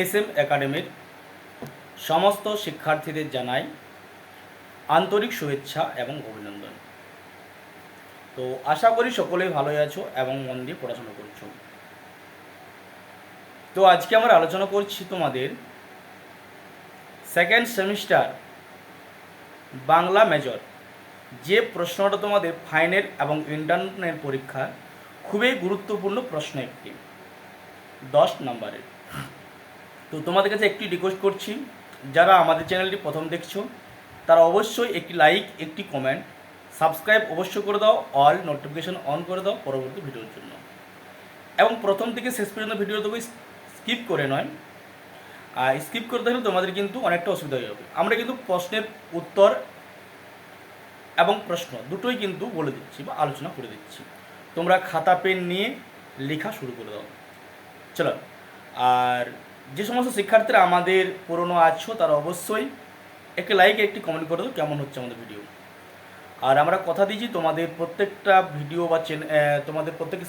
S M একাডেমির সমস্ত শিক্ষার্থীদের জানাই আন্তরিক শুভেচ্ছা এবং অভিনন্দন। তো আশা করি সকলেই ভালোই আছো এবং মন দিয়ে পড়াশোনা করছ। তো আজকে আমরা আলোচনা করছি তোমাদের সেকেন্ড সেমিস্টার বাংলা মেজর যে প্রশ্নটা তোমাদের ফাইনাল এবং ইন্টারনাল পরীক্ষা খুবই গুরুত্বপূর্ণ প্রশ্ন একটি। দশ নম্বরের। তো তোমাদের কাছে একটি রিকোয়েস্ট করছি, যারা আমাদের চ্যানেলটি প্রথম দেখছ, তারা অবশ্যই একটি লাইক একটি কমেন্ট সাবস্ক্রাইব অবশ্যই করে দাও অল নোটিফিকেশন অন করে দাও পরবর্তী ভিডিওর জন্য। এবং প্রথম থেকে শেষ পর্যন্ত ভিডিও তবে স্কিপ করে নয়। আর স্কিপ করে থাকলে তোমাদের কিন্তু অনেকটা অসুবিধা হয়ে যাবে। আমরা কিন্তু প্রশ্নের উত্তর এবং প্রশ্ন দুটোই কিন্তু বলে দিচ্ছি বা আলোচনা করে দিচ্ছি। তোমরা খাতা, পেন নিয়ে লেখা শুরু করে দাও। চলো, আর যে সমস্ত শিক্ষার্থীরা আমাদের পুরনো আছো, তারা অবশ্যই একটি লাইক একটি কমেন্ট করে দেবো কেমন হচ্ছে আমাদের ভিডিও আর আমরা কথা দিয়েছি, তোমাদের প্রত্যেকটা ভিডিও বা তোমাদের প্রত্যেক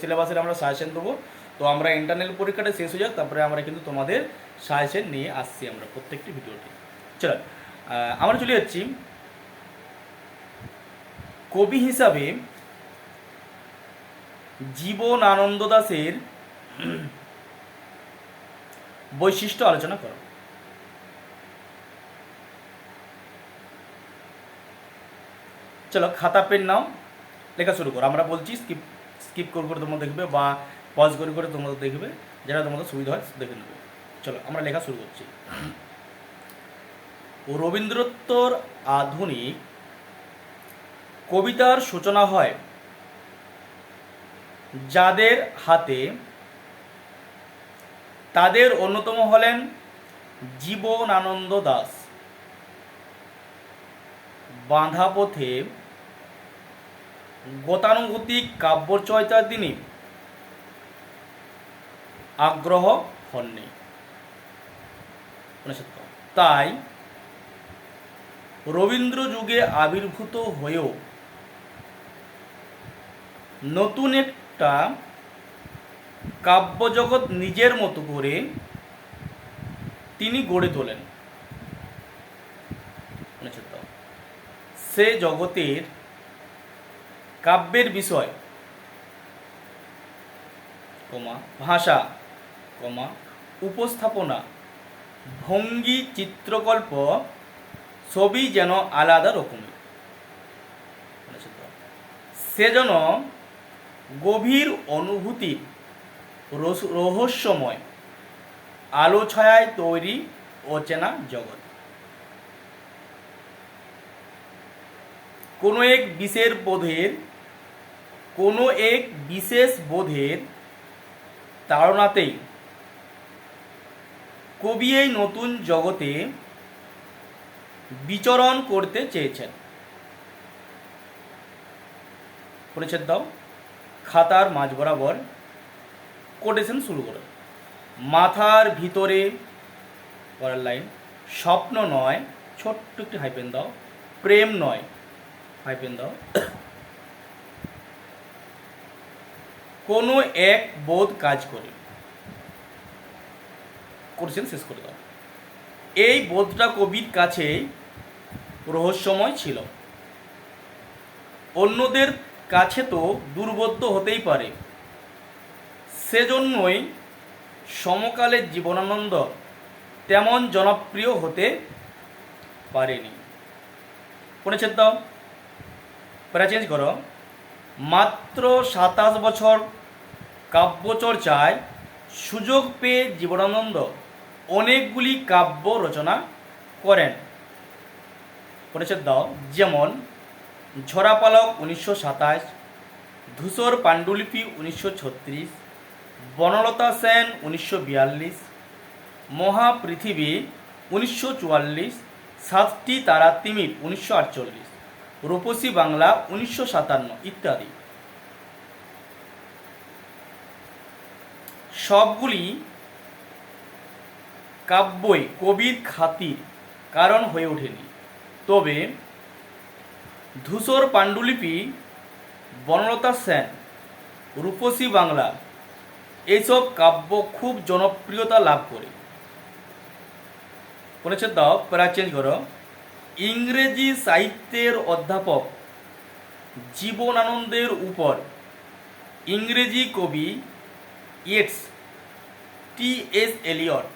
সিলেবাসের আমরা সাজেশন দেবো। তো আমরা ইন্টারনাল পরীক্ষাটা শেষ হয়ে যাক, তারপরে আমরা কিন্তু তোমাদের সাজেশন নিয়ে আসছি আমরা প্রত্যেকটি ভিডিওটি চলো আমরা চলে যাচ্ছি। কবি হিসাবে জীবন আনন্দ দাসের বৈশিষ্ট্য আলোচনা করো। চলো, খাতা, পেন নাও, লেখা শুরু করো। আমরা বলছি স্কিপ স্কিপ করে করে তোমরা দেখবে বা পজ করে করে তোমরা দেখবে, যেটা তোমাদের সুবিধা হয় দেখে নেবে। চলো, আমরা লেখা শুরু করছি। রবীন্দ্রত্বর আধুনিক কবিতার সূচনা হয় যাদের হাতে তাদের অন্যতম হলেন জীবনানন্দ দাস। বাঁধা পথে গতানুগতিক কাব্যচয়তার তিনি আগ্রহ হননি। তাই রবীন্দ্র যুগে আবির্ভূত হয়েও নতুন একটা কাব্যজগৎ নিজের মতো করে তিনি গড়ে তোলেন। সে জগতের কাব্যের বিষয়, কমা, ভাষা, কমা, উপস্থাপনা, ভঙ্গি, চিত্রকল্প সবই যেন আলাদা রকমের সে যেন গভীর অনুভূতির রহস্যময় আলো ছায়ায় তৈরি অচেনা জগৎ। কোনো এক বিশেষ বোধের, কোনো এক বিশেষ বোধের তাড়নাতেই কবি এই নতুন জগতে বিচরণ করতে চেয়েছেন। পরিচ্ছেদ দাও। খাতার মাঝ বরাবর কোটেশন শুরু করো। মাথার ভিতরে, পরের লাইন স্বপ্ন নয়, ছোট্ট একটি হাইপেন দাও, প্রেম নয় হাইপেন দাও। কোনো এক বোধ কাজ করে। কোটেশন শেষ করে দাও। এই বোধটা কবির কাছে রহস্যময় ছিল। অন্যদের কাছে তো দুর্বোধ্য হতেই পারে। সেজন্যই সমকালের জীবনানন্দ তেমন জনপ্রিয় হতে পারেনি। পরিচ্ছেদ দাও। প্যারা চেঞ্জ করো। মাত্র সাতাশ বছর কাব্যচর্চায় সুযোগ পেয়ে জীবনানন্দ অনেকগুলি কাব্য রচনা করেন। পরিচ্ছেদ দাও। যেমন ঝরাপালক উনিশশো সাতাশ, ধূসর পাণ্ডুলিপি উনিশশো ছত্রিশ বনলতা সেন উনিশশো বিয়াল্লিশ, মহাপৃথিবী উনিশশো চুয়াল্লিশ, সাতটি তারা তিমির উনিশশো আটচল্লিশ, রূপসী বাংলা উনিশশো সাতান্ন ইত্যাদি। সবগুলি কাব্যই কবির খাতির কারণ হয়ে ওঠেনি। তবে ধূসর পাণ্ডুলিপি বনলতা সেন, রূপসী বাংলা এইসব কাব্য খুব জনপ্রিয়তা লাভ করে। পরিচ্ছেদ দাও প্যারা চেঞ্জ করো ইংরেজি সাহিত্যের অধ্যাপক জীবনানন্দের উপর ইংরেজি কবি Yeats, T S Eliot,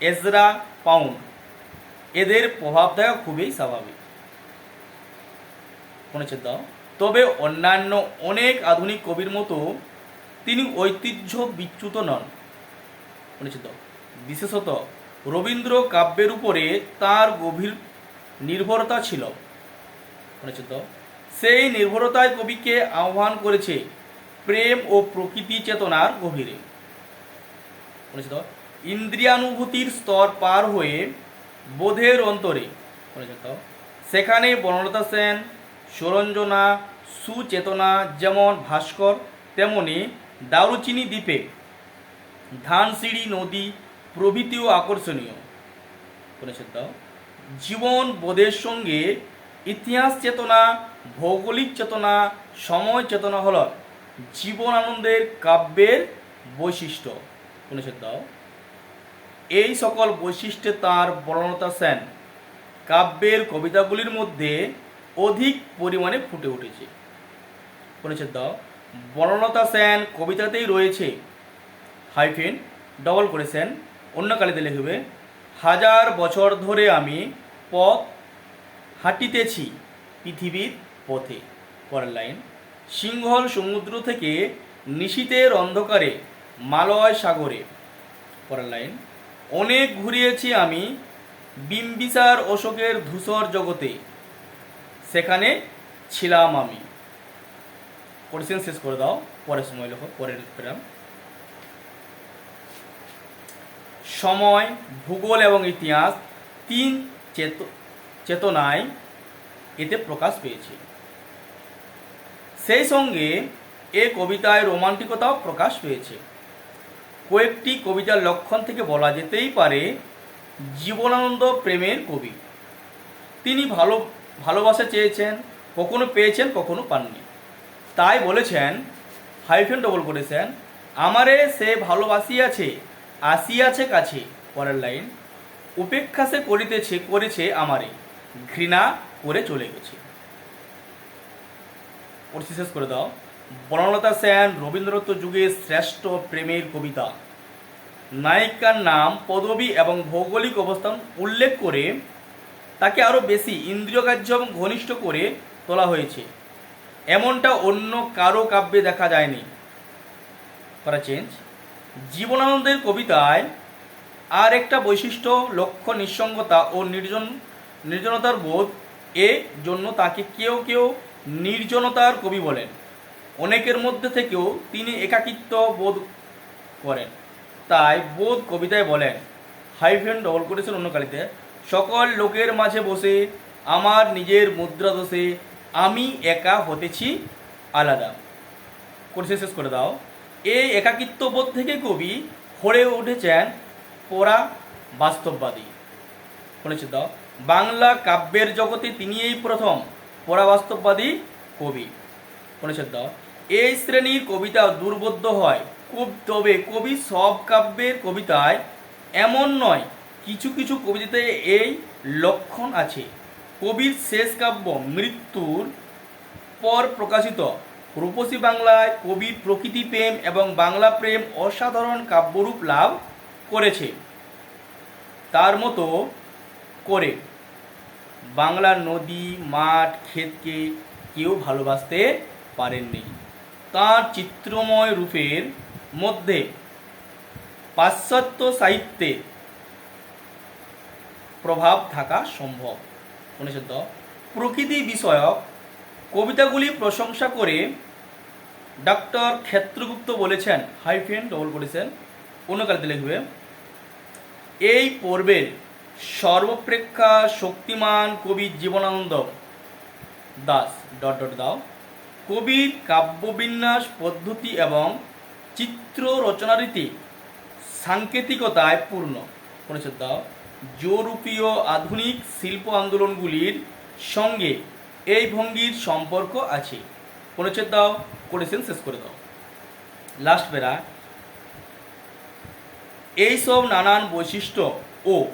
Ezra Pound. এদের প্রভাব থাকা খুবই স্বাভাবিক। পরিচ্ছেদ দাও তবে অন্যান্য অনেক আধুনিক কবির মতো তিনি ঐতিহ্য বিচ্যুত নন। পরিচিত বিশেষত রবীন্দ্র কাব্যের উপরে তার গভীর নির্ভরতা ছিল। পরিচিত সেই নির্ভরতায় কবিকে আহ্বান করেছে প্রেম ও প্রকৃতি চেতনার গভীরে। পরিচিত ইন্দ্রিয়ানুভূতির স্তর পার হয়ে বোধের অন্তরে। সেখানে বনলতা সেন, সুরঞ্জনা, সুচেতনা যেমন ভাস্কর, তেমনি দারুচিনি দ্বীপে ধানসিঁড়ি নদী প্রভৃতিও আকর্ষণীয়। জীবন বোধের সঙ্গে ইতিহাস চেতনা, ভৌগোলিক চেতনা, সময় চেতনা হল জীবন আনন্দের কাব্যের বৈশিষ্ট্য। দাও। এই সকল বৈশিষ্ট্যে তার বর্ণতা সেন। কাব্যের কবিতাগুলির মধ্যে অধিক পরিমাণে ফুটে উঠেছে। পরিচ্ছেদ বর্ণলতা সেন কবিতাতেই রয়েছে। হাইফেন, ডবল করেছেন অন্য কালিতে লিখবে, হাজার বছর ধরে আমি পথ হাঁটিতেছি পৃথিবীর পথে। পরের লাইন, সিংহল সমুদ্র থেকে নিশীতের অন্ধকারে, মালয় সাগরে। পরের লাইন, অনেক ঘুরিয়েছি আমি বিম্বিসার অশোকের ধূসর জগতে, সেখানে ছিলাম আমি। কোশ্চেন শেষ করে দাও, পরের সময় লেখো, পরের প্রেম সময়, ভূগোল এবং ইতিহাস তিন চেত চেতনায় এতে প্রকাশ পেয়েছে। সেই সঙ্গে এ কবিতায় রোমান্টিকতাও প্রকাশ পেয়েছে। কয়েকটি কবিতার লক্ষণ থেকে বলা যেতেই পারে জীবনানন্দ প্রেমের কবি। তিনি ভালো ভালোবাসা চেয়েছেন, কখনো পেয়েছেন, কখনো পাননি। তাই বলেছেন হাইফেন ডবল করেছেন, আমারে সে ভালোবাসিয়াছে, আসিয়াছে কাছে। পরের লাইন, উপেক্ষা সে করিতেছে, করেছে আমারে, ঘৃণা করে চলে গেছে। শেষ করে দাও। বনলতা সেন, রবীন্দ্রনাথ যুগের শ্রেষ্ঠ প্রেমের কবিতা। নায়িকার নাম, পদবী এবং ভৌগোলিক অবস্থান উল্লেখ করে তাকে আরও বেশি ইন্দ্রিয়গ্রাহ্য এবং ঘনিষ্ঠ করে তোলা হয়েছে। এমনটা অন্য কারও কাব্যে দেখা যায়নি। করা চেঞ্জ জীবনানন্দের কবিতায় আর একটা বৈশিষ্ট্য লক্ষ্য নিঃসঙ্গতা ও নির্জন, নির্জনতার বোধ। এ জন্য তাকে কেউ কেউ নির্জনতার কবি বলেন। অনেকের মধ্যে থেকেও তিনি একাকিত্ব বোধ করেন। তাই বোধ কবিতায় বলেন হাইফেন ডবল করেছেন অন্য কালিতে সকল লোকের মাঝে বসে আমার নিজের মুদ্রা দোষে আমি একা হতেছি আলাদা। করছে শেষ করে দাও। এই একাকিত্ব বোধ থেকে কবি হয়ে উঠেছেন পরা বাস্তববাদী। শুনেছি দাও বাংলা কাব্যের জগতে তিনি এই প্রথম পরাবাস্তববাদী কবি। শুনেছেন দাও এই শ্রেণির কবিতা দুর্বোধ্য হয়। তবে কবি সব কাব্যের কবিতায় এমন নয়, কিছু কিছু কবিতাতে এই লক্ষণ আছে। কবির শেষ কাব্য মৃত্যুর পর প্রকাশিত। রূপসী বাংলায় কবির প্রকৃতি প্রেম এবং বাংলা প্রেম অসাধারণ কাব্যরূপ লাভ করেছে। তার মতো করে বাংলার নদী, মাঠ, ক্ষেতকে কেউ ভালোবাসতে পারেননি। তার চিত্রময় রূপের মধ্যে পাশ্চাত্য সাহিত্যে প্রভাব থাকা সম্ভব। অনুষদ প্রকৃতি বিষয়ক কবিতাগুলি প্রশংসা করে ডক্টর ক্ষেত্রগুপ্ত বলেছেন হাইফেন ডবল করেছেন অন্য কালিতে লিখবে, এই পর্বের সর্বপ্রেক্ষা শক্তিমান কবি জীবনানন্দ দাস ডট ডট দাও কবির কাব্যবিন্যাস পদ্ধতি এবং চিত্র রচনারীতি সাংকেতিকতায় পূর্ণ। পরিচয় দাও। জোরূপীয় আধুনিক শিল্প আন্দোলনগুলির সঙ্গে এই ভঙ্গির সম্পর্ক আছে। পরিচয় দাও করেছেন শেষ করে দাও। লাস্ট বেড়া। এইসব নানান বৈশিষ্ট্য ও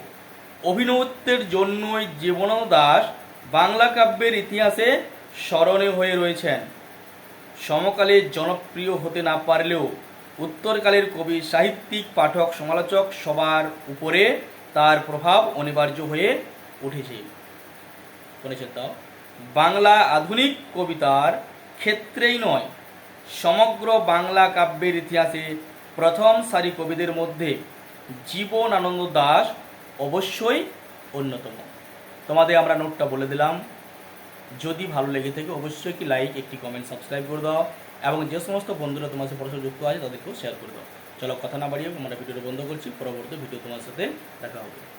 অভিনবত্বের জন্যই জীবনানন্দ দাস বাংলা কাব্যের ইতিহাসে স্মরণীয় হয়ে রয়েছেন। সমকালে জনপ্রিয় হতে না পারলেও উত্তরকালের কবি, সাহিত্যিক, পাঠক, সমালোচক সবার উপরে তার প্রভাব অনিবার্য হয়ে উঠেছে। শুনেছেন তো? বাংলা আধুনিক কবিতার ক্ষেত্রেই নয়, সমগ্র বাংলা কাব্যের ইতিহাসে প্রথম সারি কবিদের মধ্যে জীবন আনন্দ দাস অবশ্যই অন্যতম। তোমাদের আমরা নোটটা বলে দিলাম। যদি ভালো লেগে থাকে অবশ্যই একটি লাইক একটি কমেন্ট সাবস্ক্রাইব করে দাও এবং যে সমস্ত বন্ধুরা তোমার সাথে পড়াশোনা যুক্ত আছে তাদেরকেও শেয়ার করে দাও। চলো কথা না বাড়িয়ে আমরা ভিডিওটা বন্ধ করছি। পরবর্তী ভিডিও তোমার সাথে দেখা হবে।